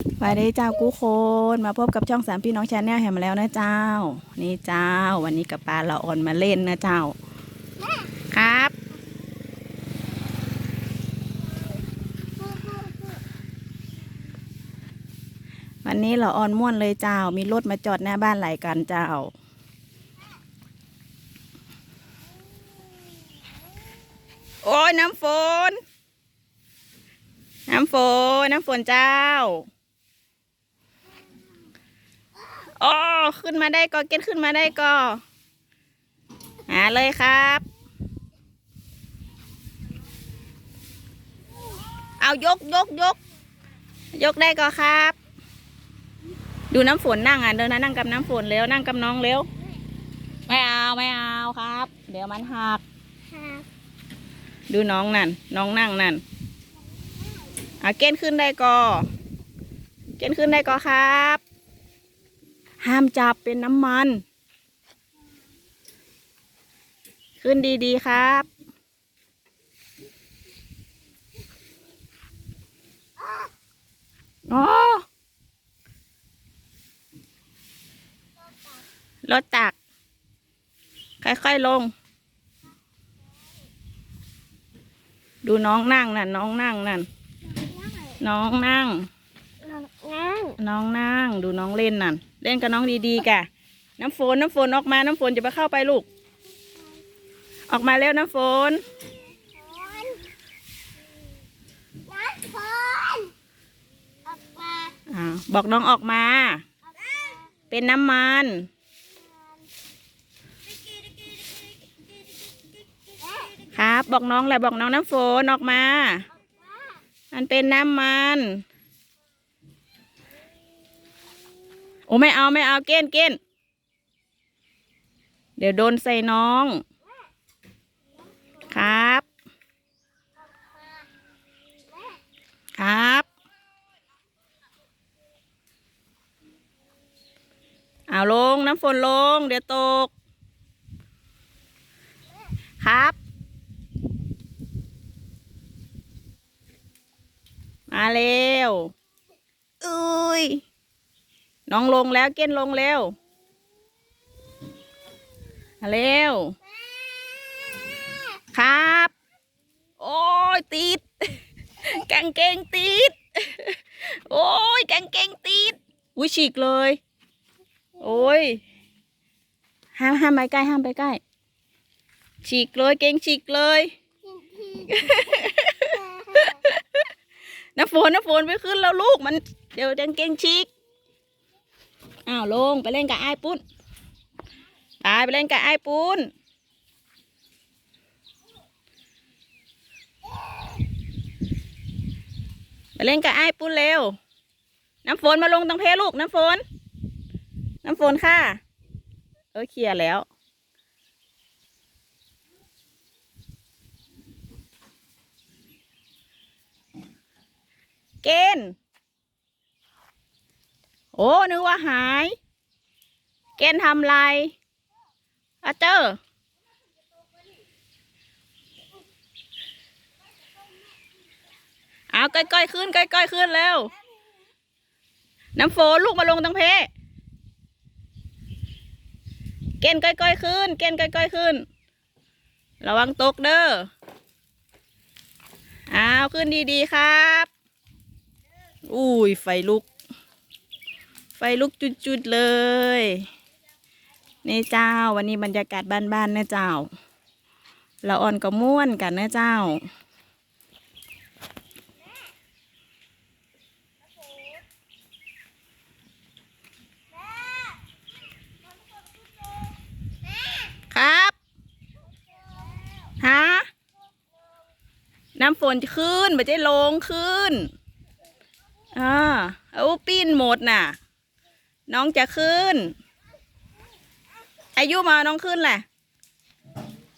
สวัสดีเจ้ากู้คนมาพบกับช่องสามพี่น้องชาแนลแห่มาแล้วนะเจ้า นี่เจ้า วันนี้กับปลาละอ่อนมาเล่นนะเจ้า ครับ วันนี้ละอ่อนม่วนเลยเจ้า มีรถมาจอดหน้าบ้านหลายกันเจ้าโอ้ยน้ำฝน น้ำฝนน้ำฝนเจ้า อ๋อขึ้นมาได้ก็เก็ตขึ้นมาได้ก็ หาเลยครับ เอายกยกยก ยกได้ก็ครับ ดูน้ำฝนนั่งอะเดินนะนั่งกับน้ำฝนเร็วนั่งกับน้องเร็ว ไม่เอาไม่เอาครับ เดี๋ยวมันหัก ดูน้องนั่น น้องนั่งนั่นเอาเก้นขึ้นได้ก็ เก้นขึ้นได้ก็ครับ ห้ามจับเป็นน้ำมัน ขึ้นดีๆครับ อ๋อ รถตัก ค่อยๆลง ดูน้องนั่งนั่นน้องนั่งนั่น น้องนั่ง น้องนั่ง ดูน้อง เล่นนั่น เล่นกับน้องดีๆกะ น้ำฝนน้ำฝนออกมา น้ำฝนจะไปเข้าไปลูก ออกมาแล้วน้ำฝนอ่าบอกน้องออกมาเป็นน้ำมัน ครับ บอกน้องแหละบอกน้องน้ำฝนออกมา มันเป็นน้ำมัน โอ้ไม่เอาไม่เอาเก้นเก้นเดี๋ยวโดนใส่น้อง ครับ ครับ เอาลงน้ำฝนลง เดี๋ยวตก ครับ มาเร็ว อุ้ย น้องลงแล้วเก้นลงเร็วมาเร็ว ครับ โอ้ยติดกางเกงติด โอ้ยกางเกงติด อุ้ยฉีกเลย โอ้ย ห้ามห้ามไปใกล้ห้ามไปใกล้ ฉีกเลยเกงฉีกเลยน้ำฝนน้ำฝนไปขึ้นแล้วลูกมัน เดี๋ยวกางเกงฉีก อ้าวลงไปเล่นกับไอ้ปุ้นไปไปเล่นกับไอ้ปุ้นไปเล่นกับไอ้ปุ้นเร็ว น้ำฝนมาลงตรงเพลูกน้ำฝน น้ำฝนค่ะ เออเคลียร์แล้วเกณฑ์ โอ้นึกว่าหาย เกณฑ์ทำไรอาเจอเอาก้อยๆขึ้นก้อยๆขึ้นแล้วน้ำโฟลูกมาลงตังเพ เกณฑ์ก้อยๆขึ้น เกณฑ์ก้อยๆขึ้น ระวังตกเด้อเอาขึ้นดีๆครับ อุ้ยไฟลุก ไฟลุกจุดๆเลย นี่เจ้าวันนี้บรรยากาศบ้านๆนะเจ้าเราอ่อนก็ม่วนกันนะเจ้า ครับฮะน้ำฝนขึ้นไม่ใช่ลงขึ้นอ่าเอาปีนหมดน่ะ น้องจะขึ้น อายุมาน้องขึ้นแหละ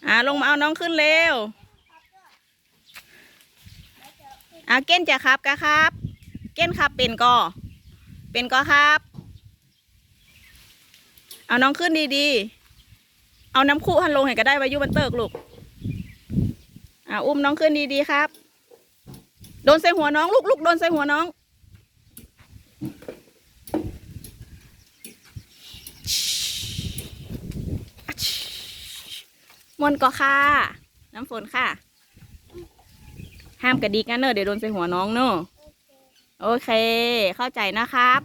อ่าลงมาเอาน้องขึ้นเร็วอ่าเก้นจะครับกะครับ เก้นครับเป็นก็เป็นก็ครับ เอาน้องขึ้นดีๆ เอาน้ำคู่หันลงเห็นก็ได้วายุมันเติกลูกอ่าอุ้มน้องขึ้นดีๆครับ โดนใส่หัวน้องลูกลูกโดนใส่หัวน้อง มวนก็ค่ะ น้ำฝนค่ะ ห้ามกระดิกนะเนอะเดี๋ยวโดนใส่หัวน้องเนอะโอเค เข้าใจนะครับ